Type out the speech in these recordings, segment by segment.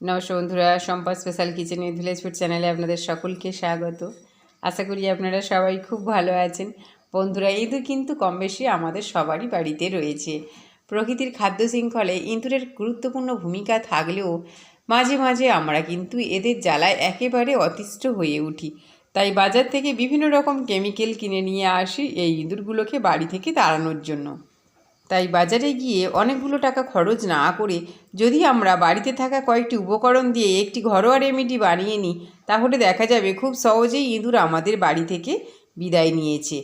নমস্কার বন্ধুরা Sampa special kitchen village food চ্যানেলে আপনাদের সকলকে স্বাগত। আশা করি আপনারা সবাই খুব ভালো আছেন। বন্ধুরা ইঁদুর কিন্তু কম বেশি আমাদের সবারই বাড়িতে রয়েছে। প্রকৃতির খাদ্য শৃঙ্খলে ইঁদুরের গুরুত্বপূর্ণ ভূমিকা থাকলেও মাঝে মাঝে আমরা কিন্তু এদের জ্বালায় একেবারে অতিষ্ঠ হয়ে উঠি। তাই বাজার থেকে বিভিন্ন রকম কেমিক্যাল কিনে নিয়ে আসি এই ইঁদুরগুলোকে বাড়ি থেকে তাড়ানোর জন্য। তাই বাজারে গিয়ে অনেকগুলো টাকা খরচ না করে যদি আমরা বাড়িতে থাকা কয়েকটি উপকরণ দিয়ে একটি ঘরোয়া রেমেডি বানিয়ে নিই, তাহলে দেখা যাবে খুব সহজেই ইঁদুর আমাদের বাড়ি থেকে বিদায় নিয়েছে।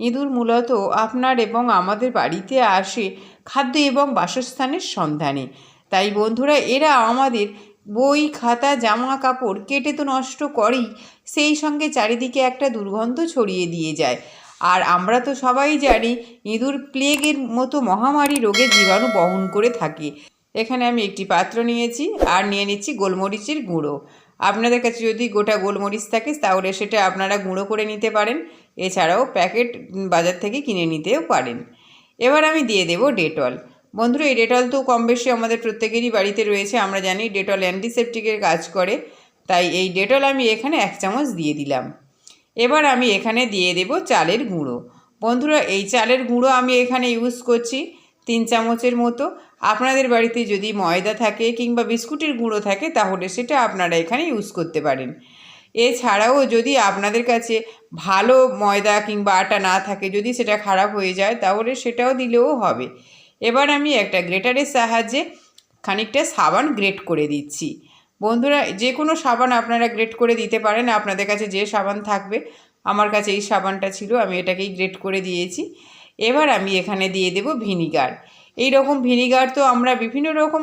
ইঁদুর মূলত আপনার এবং আমাদের বাড়িতে আসে খাদ্য এবং বাসস্থানের সন্ধানে। তাই বন্ধুরা, এরা আমাদের বই, খাতা জামা কাপড় কেটে তো নষ্ট করেই সেই সঙ্গে চারিদিকে একটা দুর্গন্ধ ছড়িয়ে দিয়ে যায়। আর আমরা তো সবাই জানি ইঁদুর প্লেগের মতো মহামারী রোগের জীবাণু বহন করে থাকে। এখানে আমি একটি পাত্র নিয়েছি আর নিয়ে নিচ্ছি গোলমরিচের গুঁড়ো। আপনাদের কাছে যদি গোটা গোলমরিচ থাকে, তাহলে সেটা আপনারা গুঁড়ো করে নিতে পারেন। এছাড়াও প্যাকেট বাজার থেকে কিনে নিতেও পারেন। এবার আমি দিয়ে দেব ডেটল। বন্ধুরা, এই ডেটল তো কম বেশি আমাদের প্রত্যেকেরই বাড়িতে রয়েছে। আমরা জানি ডেটল অ্যান্টিসেপটিকের কাজ করে। তাই এই ডেটল আমি এখানে এক চামচ দিয়ে দিলাম। এবার আমি এখানে দিয়ে দেব চালের গুঁড়ো। বন্ধুরা, এই চালের গুঁড়ো আমি এখানে ইউজ করছি তিন চামচের মতো। আপনাদের বাড়িতে যদি ময়দা থাকে কিংবা বিস্কুটের গুঁড়ো থাকে, তাহলে সেটা আপনারা এখানে ইউজ করতে পারেন। এছাড়াও যদি আপনাদের কাছে ভালো ময়দা কিংবা আটা না থাকে, যদি সেটা খারাপ হয়ে যায়, তাহলে সেটাও দিলেও হবে। এবার আমি একটা গ্রেটারের সাহায্যে খানিকটা সাবান গ্রেট করে দিচ্ছি। বন্ধুরা, যে কোনো সাবান আপনারা গ্রেট করে দিতে পারেন। আপনাদের কাছে যে সাবান থাকবে, আমার কাছে এই সাবানটা ছিল, আমি এটাকেই গ্রেট করে দিয়েছি। এবার আমি এখানে দিয়ে দেব ভিনিগার। এই রকম ভিনিগার তো আমরা বিভিন্ন রকম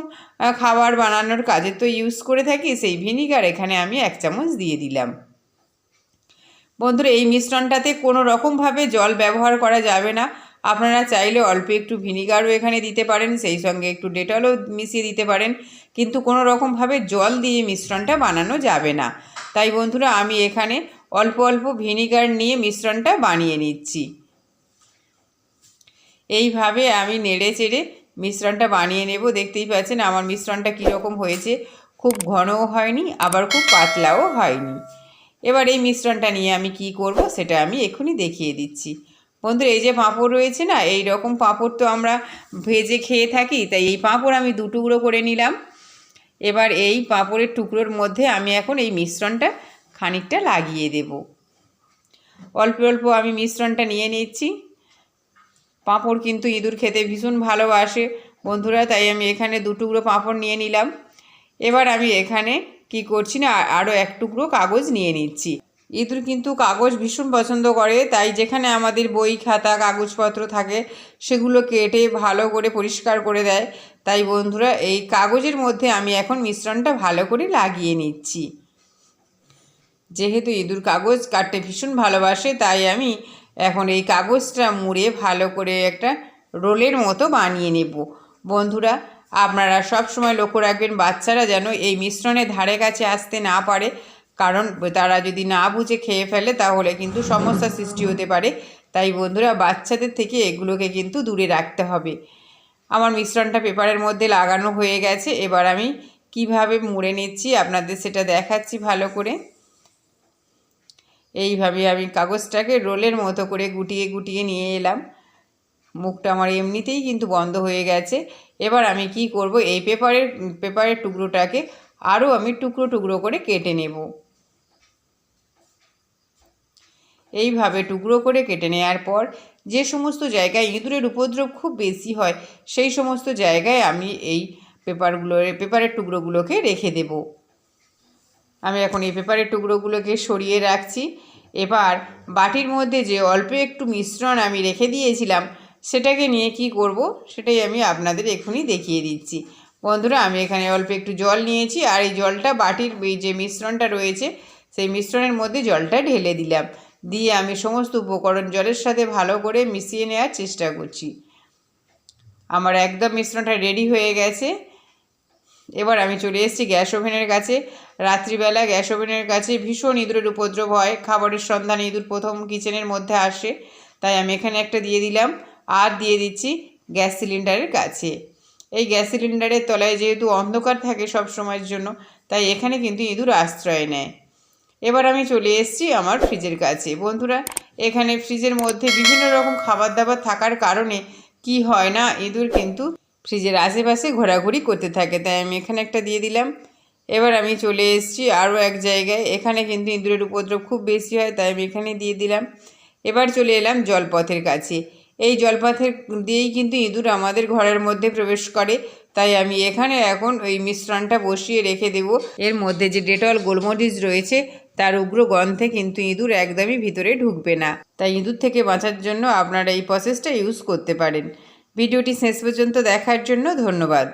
খাবার বানানোর কাজে তো ইউজ করে থাকি, সেই ভিনিগার এখানে আমি এক চামচ দিয়ে দিলাম। বন্ধুরা, এই মিশ্রণটাতে কোনো রকমভাবে জল ব্যবহার করা যাবে না। আপনারা চাইলে অল্প একটু ভিনিগারও এখানে দিতে পারেন, সেই সঙ্গে একটু ডেটলও মিশিয়ে দিতে পারেন। কিন্তু কোনো রকমভাবে জল দিয়ে মিশ্রণটা বানানো যাবে না। তাই বন্ধুরা, আমি এখানে অল্প অল্প ভিনিগার নিয়ে মিশ্রণটা বানিয়ে নিচ্ছি। এইভাবে আমি নেড়ে চেড়ে মিশ্রণটা বানিয়ে নেব। দেখতেই পাচ্ছেন আমার মিশ্রণটা কীরকম হয়েছে। খুব ঘনও হয়নি, আবার খুব পাতলাও হয়নি। এবার এই মিশ্রণটা নিয়ে আমি কি করব, সেটা আমি এক্ষুনি দেখিয়ে দিচ্ছি। বন্ধুরা, এই যে পাঁপড় রয়েছে না এই রকম পাঁপড় তো আমরা ভেজে খেয়ে থাকি, তাই এই পাঁপড় আমি দু টুকরো করে নিলাম। এবার এই পাঁপড়ের টুকরোর মধ্যে আমি এখন এই মিশ্রণটা খানিকটা লাগিয়ে দেব। অল্প অল্প আমি মিশ্রণটা নিয়ে নিচ্ছি। পাঁপড় কিন্তু ইঁদুর খেতে ভীষণ ভালোবাসে বন্ধুরা, তাই আমি এখানে দু টুকরো পাঁপড় নিয়ে নিলাম। এবার আমি এখানে কি করছি না আরও এক টুকরো কাগজ নিয়ে নিচ্ছি। ইঁদুর কিন্তু কাগজ ভীষণ পছন্দ করে, তাই যেখানে আমাদের বই, খাতা, কাগজপত্র থাকে, সেগুলো কেটে ভালো করে পরিষ্কার করে দেয়। তাই বন্ধুরা, এই কাগজের মধ্যে আমি এখন মিশ্রণটা ভালো করে লাগিয়ে নিচ্ছি। যেহেতু ইঁদুর কাগজ কাটতে ভীষণ ভালোবাসে, তাই আমি এখন এই কাগজটা মুড়ে ভালো করে একটা রোলের মতো বানিয়ে নেব। বন্ধুরা, আপনারা সব সময় লক্ষ্য রাখবেন, বাচ্চারা যেন এই মিশ্রণের ধারে কাছে আসতে না পারে। কারণ তারা যদি না বুঝে খেয়ে ফেলে, তাহলে কিন্তু সমস্যার সৃষ্টি হতে পারে। তাই বন্ধুরা, বাচ্চাদের থেকে এগুলোকে কিন্তু দূরে রাখতে হবে। আমার মিশ্রণটা পেপারের মধ্যে লাগানো হয়ে গেছে। এবার আমি কীভাবে মুড়ে নিচ্ছি, আপনাদের সেটা দেখাচ্ছি ভালো করে। এইভাবে আমি কাগজটাকে রোলের মতো করে গুটিয়ে গুটিয়ে নিয়ে এলাম। মুখটা আমার এমনিতেই কিন্তু বন্ধ হয়ে গেছে। এবার আমি কি করব, এই পেপারের পেপারের টুকরোটাকে আরও আমি টুকরো টুকরো করে কেটে নেব। এইভাবে টুকরো করে কেটে নেওয়ার পর যে সমস্ত জায়গায় ইঁদুরের উপদ্রব খুব বেশি হয়, সেই সমস্ত জায়গায় আমি এই পেপারগুলো, পেপারের টুকরোগুলোকে রেখে দেবো। আমি এখন এই পেপারের টুকরোগুলোকে সরিয়ে রাখছি। এবার বাটির মধ্যে যে অল্প একটু মিশ্রণ আমি রেখে দিয়েছিলাম, সেটাকে নিয়ে কি করব, সেটাই আমি আপনাদের এখনই দেখিয়ে দিচ্ছি। বন্ধুরা, আমি এখানে অল্প একটু জল নিয়েছি আর এই জলটা বাটির যে মিশ্রণটা রয়েছে, সেই মিশ্রণের মধ্যে জলটা ঢেলে দিলাম। দিয়ে আমি সমস্ত উপকরণ জলের সাথে ভালো করে মিশিয়ে নেওয়ার চেষ্টা করছি। আমার একদম মিশ্রণটা রেডি হয়ে গেছে। এবার আমি চলে এসেছি গ্যাস ওভেনের কাছে। রাত্রিবেলা গ্যাস ওভেনের কাছে ভীষণ ইঁদুরের উপদ্রব হয়। খাবারের সন্ধান ইঁদুর প্রথম কিচেনের মধ্যে আসে। তাই আমি এখানে একটা দিয়ে দিলাম। আর দিয়ে দিচ্ছি গ্যাস সিলিন্ডারের কাছে। এই গ্যাস সিলিন্ডারের তলায় যেহেতু অন্ধকার থাকে সব সময়ের জন্য, তাই এখানে কিন্তু ইঁদুর আশ্রয় নেয়। এবার আমি চলে এসেছি আমার ফ্রিজের কাছে। বন্ধুরা, এখানে ফ্রিজের মধ্যে বিভিন্ন রকম খাবার দাবার থাকার কারণে কি হয় না, ইঁদুর কিন্তু ফ্রিজের আশেপাশে ঘোরাঘুরি করতে থাকে, তাই আমি এখানে একটা দিয়ে দিলাম। এবার আমি চলে এসেছি আরও এক জায়গায়, এখানে কিন্তু ইঁদুরের উপদ্রব খুব বেশি হয়, তাই আমি এখানে দিয়ে দিলাম। এবার চলে এলাম জলপথের কাছে। এই জলপথের দিয়েই কিন্তু ইঁদুর আমাদের ঘরের মধ্যে প্রবেশ করে, তাই আমি এখানে এখন ওই মিশ্রণটা বসিয়ে রেখে দেব। এর মধ্যে যে ডেটল গোলমরিচ রয়েছে তার উগ্র গন্ধে কিন্তু ইঁদুর একদমই ভিতরে ঢুকবে না। তাই ইঁদুর থেকে বাঁচার জন্য আপনারা এই প্রসেসটা ইউজ করতে পারেন। ভিডিওটি শেষ পর্যন্ত দেখার জন্য ধন্যবাদ।